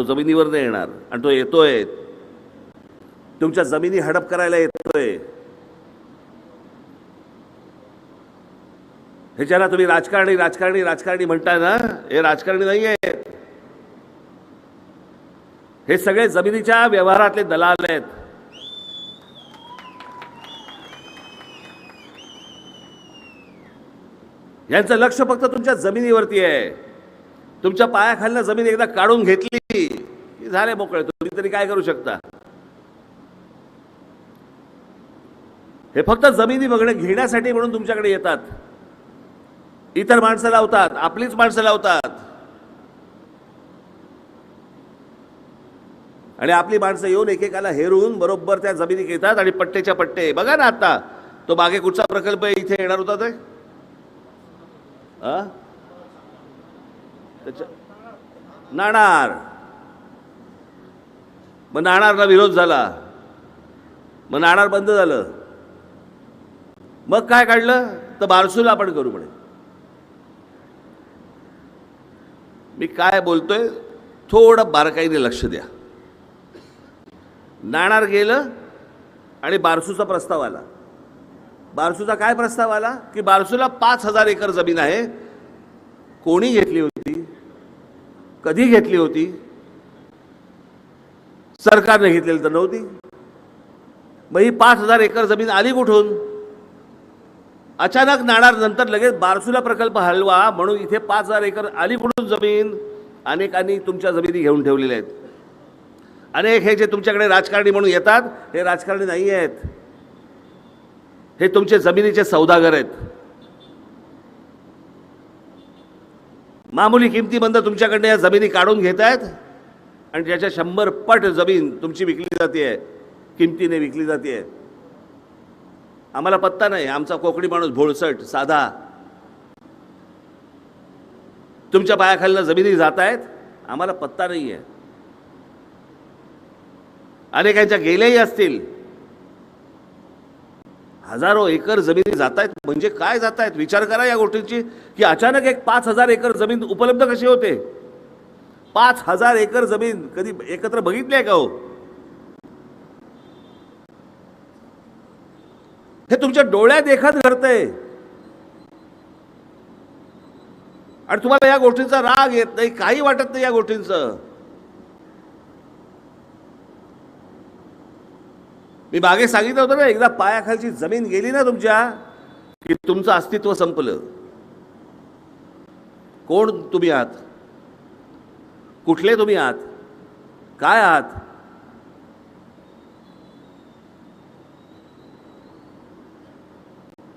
तो जमिनीवर नाही येणार आणि तो येतोय. तुमच्या जमिनी हडप करायला येतोय. ह्याच्याला तुम्ही राजकारणी राजकारणी राजकारणी म्हणताय ना हे राजकारणी नाही आहे हे सगळे जमिनीच्या व्यवहारातले दलाल आहेत. यांचं लक्ष फक्त तुमच्या जमिनीवरती आहे. तुमच्या पायाखालनं जमीन एकदा काढून घेतली झाले मोकळे तुम्ही तरी काय करू शकता? हे फक्त जमिनी बघणं घेण्यासाठी म्हणून तुमच्याकडे येतात. इतर माणसं लावतात आपलीच माणसं लावतात. आणि आपली माणसं येऊन एकेकाला हेरून बरोबर त्या जमिनी घेतात आणि पट्टेच्या पट्टे. बघा ना आता तो मागे कुठचा प्रकल्प इथे येणार होता ते? आ? ना नाणार. मग नाणारला विरोध झाला. मग नाणार बंद झालं. मग काय काढलं? तर बारसूल आपण करू म्हणे. मी काय बोलतोय? थोडं बारकाईने लक्ष द्या. नाणार गेलं आणि बारसूचा प्रस्ताव आला. बारसूचा काय प्रस्ताव आला? की बारसूला पाच हजार एकर जमीन आहे. कोणी घेतली होती? कधी घेतली होती? सरकारने घेतलेली तर नव्हती. मग ही पाच हजार एकर जमीन आली कुठून? अचानक नाणार नंतर लगेच बारसुला प्रकल्प हलवा म्हणून इथे पाच हजार एकर आली कुठून जमीन? अनेकांनी तुमच्या जमिनी घेऊन ठेवलेल्या आहेत. अनेक हे जे तुमच्याकडे राजकारणी म्हणून येतात हे राजकारणी नाही आहेत. हे तुमचे जमिनीचे सौदागर आहेत. मामूली किमतीबंद तुमच्याकडनं या जमिनी काढून घेत आहेत आणि त्याच्या शंभर पट जमीन तुमची विकली जाते आहे किमतीने विकली जाते. आम्हाला पत्ता नाही आमचा कोकणी माणूस भोळसट साधा. तुमच्या पायाखालनं जमिनी जात आहेत आम्हाला पत्ता नाही आहे अनेकांच्या गेल्याही असतील. हजारो एकर जमिनी जात आहेत म्हणजे काय जात आहेत विचार करा या गोष्टींची की अचानक एक पाच हजार एकर जमीन उपलब्ध कशी होते? पाच हजार एकर जमीन कधी एकत्र बघितली आहे का हो? हे तुमच्या डोळ्यात देखत घडतंय. आणि तुम्हाला या गोष्टींचा राग येत नाही काही वाटत नाही या गोष्टींचं. मी मागे सांगितलं होतं ना एकदा पायाखालची जमीन गेली ना तुमच्या की तुमचं अस्तित्व संपलं. कोण तुम्ही आहात? कुठले तुम्ही आहात? काय आहात?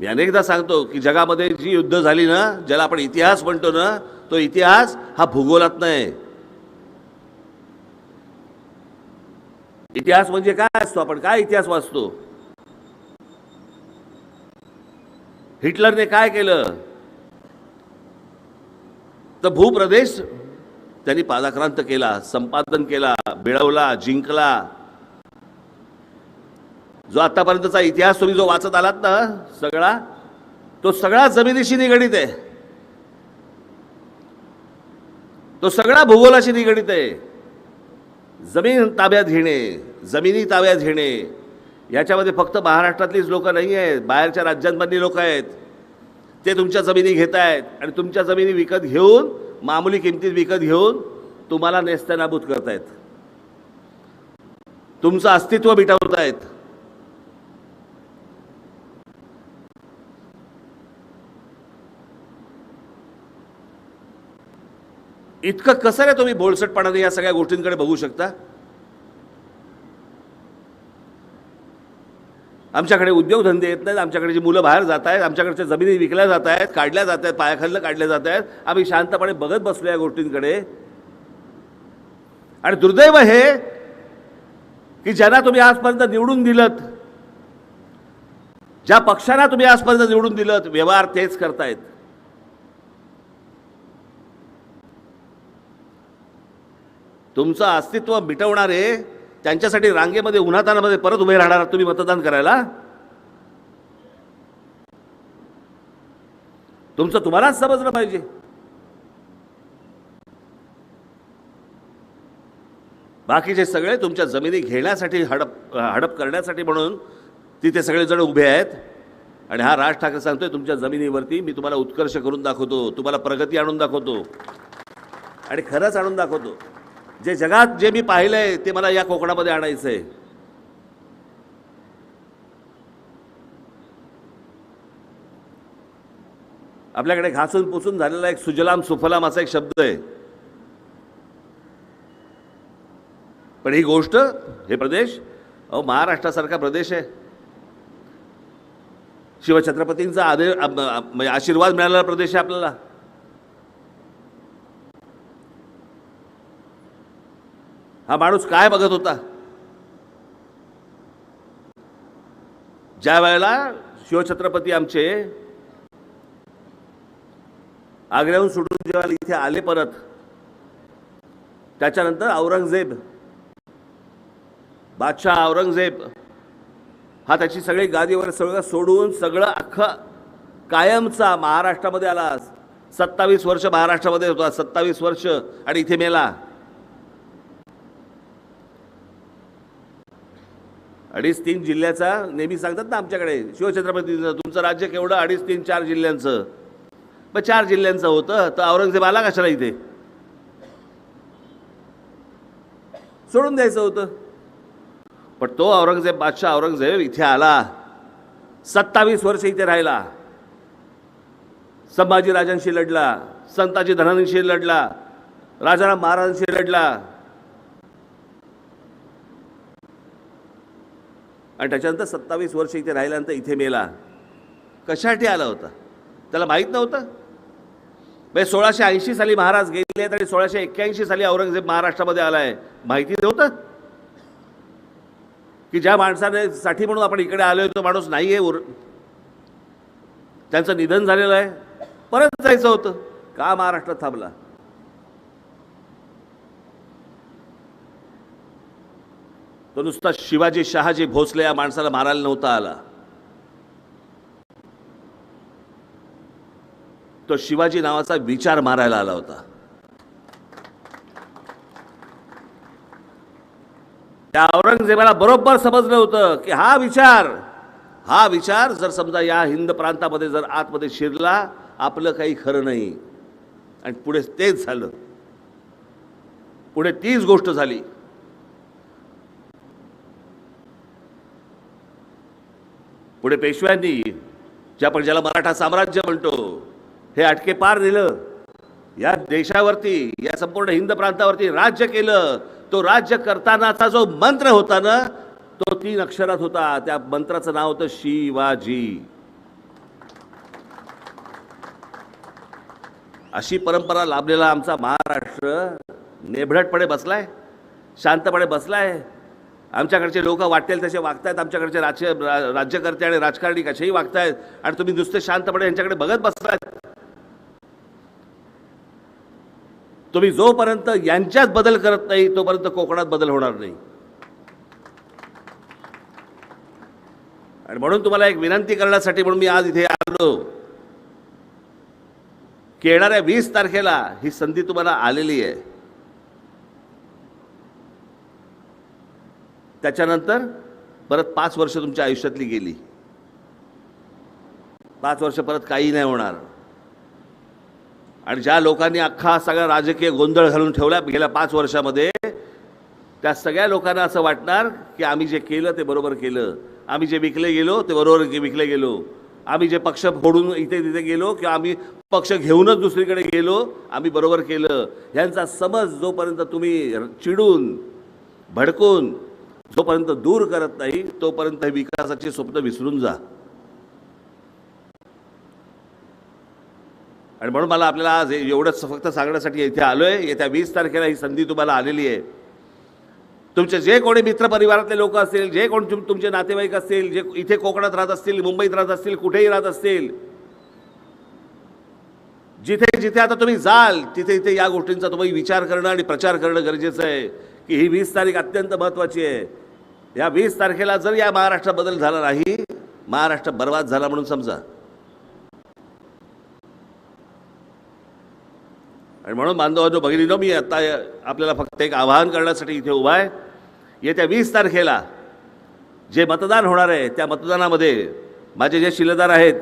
मी अनेकदा सांगतो की जगामध्ये जी युद्ध झाली ना ज्याला आपण इतिहास म्हणतो ना तो इतिहास हा भूगोलात नाही. इतिहास म्हणजे काय असतो? आपण काय इतिहास वाचतो? हिटलरने काय केलं? तर भूप्रदेश त्यांनी पादाक्रांत केला संपादन केला मिळवला जिंकला. जो आतापर्यंतचा इतिहास तुम्ही जो वाचत आलात ना सगळा तो सगळा जमिनीशी निगडीत आहे. तो सगळा भूगोलाशी निगडीत आहे. जमीन ताब्यात घेणे जमिनी ताब्यात घेणे. याच्यामध्ये फक्त महाराष्ट्रातलीच लोक नाही आहेत बाहेरच्या राज्यांमधली लोक आहेत. ते तुमच्या जमिनी घेत आहेत आणि तुमच्या जमिनी विकत घेऊन मामूली किमतीत विकत घेऊन तुम्हाला नेस्तनाबूत करतायत. तुमचं अस्तित्व मिटवतायत. इतकं कसं रे तुम्ही बोलसटपणाने या सगळ्या गोष्टींकडे बघू शकता? आमच्याकडे उद्योगधंदे येत नाहीत आमच्याकडे जी मुलं बाहेर जात आहेत आमच्याकडच्या जमिनी विकल्या जात आहेत काढल्या जात आहेत पायाखाल्लं काढल्या जात आहेत आम्ही शांतपणे बघत बसलो या गोष्टींकडे. आणि दुर्दैव हे की ज्यांना तुम्ही आजपर्यंत निवडून दिलत ज्या पक्षांना तुम्ही आजपर्यंत निवडून दिलत व्यवहार तेच करतायत. तुमचं अस्तित्व मिटवणारे त्यांच्यासाठी रांगेमध्ये उन्हातानामध्ये परत उभे राहणार तुम्ही मतदान करायला? तुमचं तुम्हालाच समजलं पाहिजे. बाकीचे सगळे तुमच्या जमिनी घेण्यासाठी हडप हडप करण्यासाठी म्हणून तिथे सगळेजण उभे आहेत. आणि हा राज ठाकरे सांगतोय तुमच्या जमिनीवरती मी तुम्हाला उत्कर्ष करून दाखवतो तुम्हाला प्रगती आणून दाखवतो. आणि खरंच आणून दाखवतो. जे जगात जे मी पाहिलंय ते मला या कोकणामध्ये आणायचं आहे आपल्याकडे घासून पुसून झालेला एक सुजलाम सुफलाम असा एक शब्द आहे. पण ही गोष्ट हे प्रदेश अहो महाराष्ट्रासारखा प्रदेश आहे. शिवछत्रपतींचा आदे म्हणजे आशीर्वाद मिळालेला प्रदेश आहे आपल्याला. हा माणूस काय बघत होता? ज्या वेळेला शिवछत्रपती आमचे आग्र्याहून सुटून जेव्हा इथे आले परत त्याच्यानंतर औरंगजेब बादशाह औरंगजेब हा त्याची सगळी गादी वगैरे सगळं सोडून सगळं अख्खं कायमचा महाराष्ट्रामध्ये आला. सत्तावीस वर्ष महाराष्ट्रामध्ये होता. सत्तावीस वर्ष आणि इथे मेला. अडीच तीन जिल्ह्याचा नेहमी सांगतात ना आमच्याकडे. शिवछत्रपतीचं तुमचं राज्य केवढं? अडीच तीन चार जिल्ह्यांचं. मग चार जिल्ह्यांचं होतं. तर औरंगजेब आला कशाला इथे? सोडून द्यायचं होतं. पण तो औरंगजेब बादशाह औरंगजेब इथे आला. सत्तावीस वर्ष इथे राहिला. संभाजीराजांशी लढला संताजी धनांशी लढला राजाराम महाराजांशी लढला. आणि त्याच्यानंतर सत्तावीस वर्ष इथे राहिल्यानंतर इथे मेला. कशासाठी आला होता? त्याला माहीत नव्हतं? म्हणजे सोळाशे ऐंशी साली महाराज गेले आहेत आणि सोळाशे एक्क्याऐंशी साली औरंगजेब महाराष्ट्रामध्ये आलाय. माहिती नव्हतं? की ज्या माणसाने साठी म्हणून आपण इकडे आलो तो माणूस नाही आहे उर त्यांचं निधन झालेलं आहे. परत जायचं होतं. का महाराष्ट्रात थांबला? तो नुसता शिवाजी शहाजी भोसले या माणसाला मारायला नव्हता आला. तो शिवाजी नावाचा विचार मारायला आला होता. त्या औरंगजेबाला बरोबर समजलं होतं की हा विचार हा विचार जर समजा या हिंद प्रांतामध्ये जर आतमध्ये शिरला आपलं काही खरं नाही. आणि पुढे तेच झालं. पुढे तीच गोष्ट झाली. पुढे पेशव्यांनी जे आपण ज्याला मराठा साम्राज्य म्हणतो हे अटके पार दिलं या देशावरती या संपूर्ण हिंद प्रांतावरती राज्य केलं. तो राज्य करतानाचा जो मंत्र होता ना तो तीन अक्षरात होता. त्या मंत्राचं नाव होतं शिवाजी. अशी परंपरा लाभलेला आमचा महाराष्ट्र नेभडटपणे बसलाय शांतपणे बसलाय. आमच्याकडचे लोक वाटेल तसे वागतायत आमच्याकडचे राज्य राज्यकर्ते आणि राजकारणी कसेही वागतायत आणि तुम्ही नुसते शांतपणे यांच्याकडे बघत बसलाय तुम्ही जोपर्यंत यांच्यात बदल करत नाही तोपर्यंत कोकणात बदल होणार नाही. आणि म्हणून तुम्हाला एक विनंती करण्यासाठी म्हणून मी आज इथे आलो. की येणाऱ्या वीस तारखेला ही संधी तुम्हाला आलेली आहे. त्याच्यानंतर परत पाच वर्ष तुमच्या आयुष्यातली गेली. पाच वर्ष परत काही नाही होणार. आणि ज्या लोकांनी अख्खा सगळा राजकीय गोंधळ घालून ठेवला गेल्या पाच वर्षामध्ये त्या सगळ्या लोकांना असं वाटणार की आम्ही जे केलं ते बरोबर केलं. आम्ही जे विकले गेलो ते बरोबर विकले गेलो. आम्ही जे पक्ष फोडून इथे तिथे गेलो किंवा आम्ही पक्ष घेऊनच दुसरीकडे गेलो आम्ही बरोबर केलं. ह्यांचा समज जोपर्यंत तुम्ही चिडून भडकून जोपर्यंत दूर करत नाही तोपर्यंत हे विकासाची स्वप्न विसरून जा. आणि म्हणून मला आपल्याला आज एवढंच फक्त सांगण्यासाठी इथे आलो आहे येत्या वीस तारखेला ही संधी तुम्हाला आलेली आहे. तुमचे जे कोणी मित्रपरिवारातले लोक असतील जे कोण तुम तुमचे नातेवाईक असतील जे इथे कोकणात राहत असतील मुंबईत राहत असतील कुठेही राहत असतील जिथे जिथे आता तुम्ही जाल तिथे तिथे या गोष्टींचा तुम्ही विचार करणं आणि प्रचार करणं गरजेचं आहे की ही वीस तारीख अत्यंत महत्त्वाची आहे. या वीस तारखेला जर या महाराष्ट्रात बदल झाला नाही महाराष्ट्र बर्बाद झाला म्हणून समजा. आणि म्हणून बांधवांनो भगिनीनो मी आता आपल्याला फक्त एक आवाहन करण्यासाठी इथे उभा आहे. येत्या वीस तारखेला जे मतदान होणार आहे त्या मतदानामध्ये माझे जे शिलेदार आहेत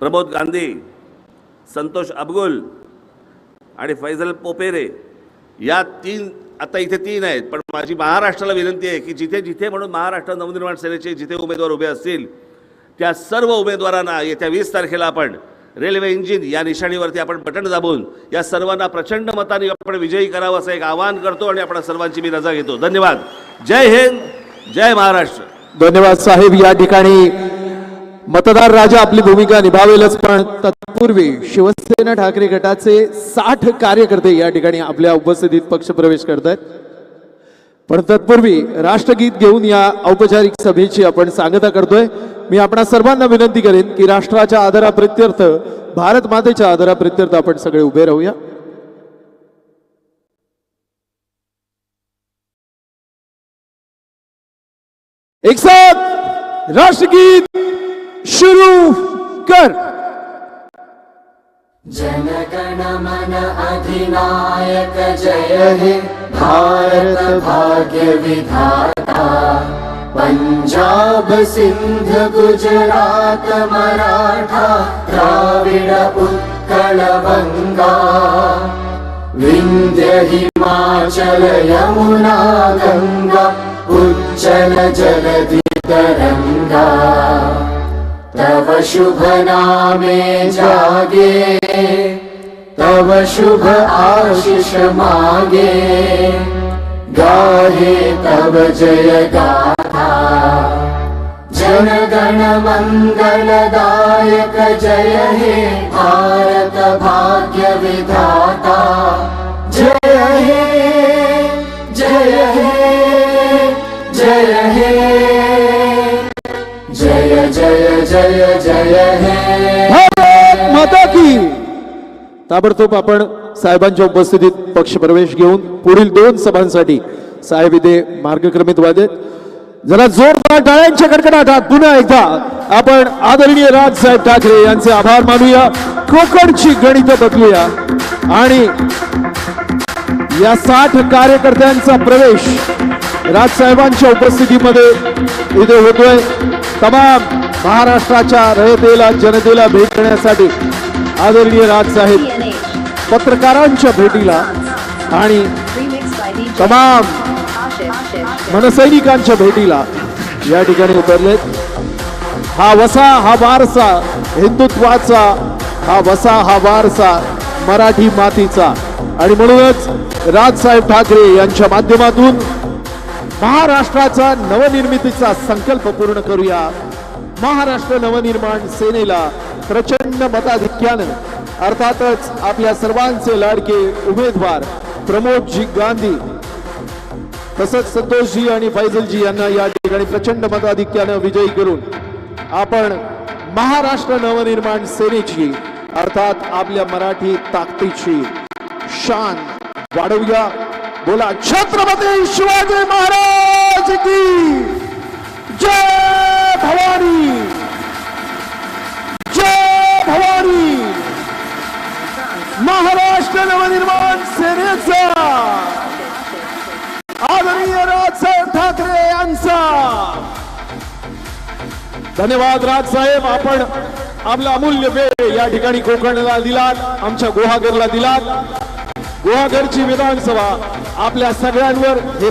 प्रमोद गांधी संतोष अबगुल आणि फैजल पोपेरे या तीन आता इथे तीन आहेत पण माझी महाराष्ट्राला विनंती आहे की जिथे जिथे म्हणून महाराष्ट्र नवनिर्माण सेनेचे जिथे उमेदवार उभे असतील त्या सर्व उमेदवारांना येत्या वीस तारखेला आपण रेल्वे इंजिन या निशाणीवरती आपण बटन दाबून या सर्वांना प्रचंड मताने आपण विजयी करावं असं एक आवाहन करतो आणि आपण सर्वांची मी रजा घेतो. धन्यवाद. जय हिंद जय महाराष्ट्र. धन्यवाद साहेब. या ठिकाणी मतदार राजा आपली भूमिका निभावेलच पण तत्पूर्वी शिवसेना ठाकरे गटाचे साठ कार्यकर्ते या ठिकाणी आपल्या उपस्थितीत पक्षप्रवेश करत आहेत पण तत्पूर्वी राष्ट्रगीत घेऊन या औपचारिक सभेची आपण सांगता करतोय. मी आपणा सर्वांना विनंती करेन की राष्ट्राच्या आदराप्रित्यर्थ भारत मातेच्या आदराप्रित्यर्थ आपण सगळे उभे राहूया. एक साथ राष्ट्रगीत शुरू कर. जनगणमन अधिनायक जय हे भारत भाग्य विधाता पंजाब सिंध गुजरात मराठा द्राविड उत्कल बंगा विंध्य हिमाचल यमुना गंगा उज्जल जलधि तरंगा तव शुभ नामे जागे नव शुभ आशिष मागे। गाहे तव जय गाथा। जनगण मङ्गलदायक जय हे भारत भाग्य विधाता। जय हे जय हे जय हे। जय जय जय जय हे। भारत माता की। ताबडतोब आपण साहेबांच्या उपस्थितीत पक्षप्रवेश घेऊन पुढील दोन सभांसाठी साहेब इथे मार्गक्रमित वादेत जरा जोरदार टाळ्यांच्या कडकडाटात पुन्हा एकदा आपण आदरणीय राजसाहेब ठाकरे यांचे आभार मानूया. कोकणची गणित बदलूया. आणि या साठ कार्यकर्त्यांचा प्रवेश राजसाहेबांच्या उपस्थितीमध्ये इथे होतोय. तमाम महाराष्ट्राच्या रयतेला जनतेला भेट देण्यासाठी आदरणीय राजसाहेब पत्रकारांच्या भेटीला आणि तमाम मनसैनिकांच्या भेटीला या ठिकाणी उतरलेत. हा वसा हा वारसा हिंदुत्वाचा हा वसा हा वारसा मराठी मातीचा. आणि म्हणूनच राजसाहेब ठाकरे यांच्या माध्यमातून महाराष्ट्राचा नवनिर्मितीचा संकल्प पूर्ण करूया. महाराष्ट्र नवनिर्माण सेनेला प्रचंड मताधिक्यानं अर्थातच आपल्या सर्वांचे लाडके उमेदवार प्रमोदजी गांधी तसंच संतोषजी आणि फैजलजी यांना या ठिकाणी प्रचंड मताधिक्यानं विजयी करून आपण महाराष्ट्र नवनिर्माण सेनेची अर्थात आपल्या मराठी ताकदीची शान वाढवूया. बोला छत्रपती शिवाजी महाराज की जय! धन्यवाद राज साहेब आपण आपला अमूल्य वेळ या ठिकाणी कोकणला दिलात आमच्या गुहागरला दिलात. गुहागरची विधानसभा आपल्या सगळ्यांवर हे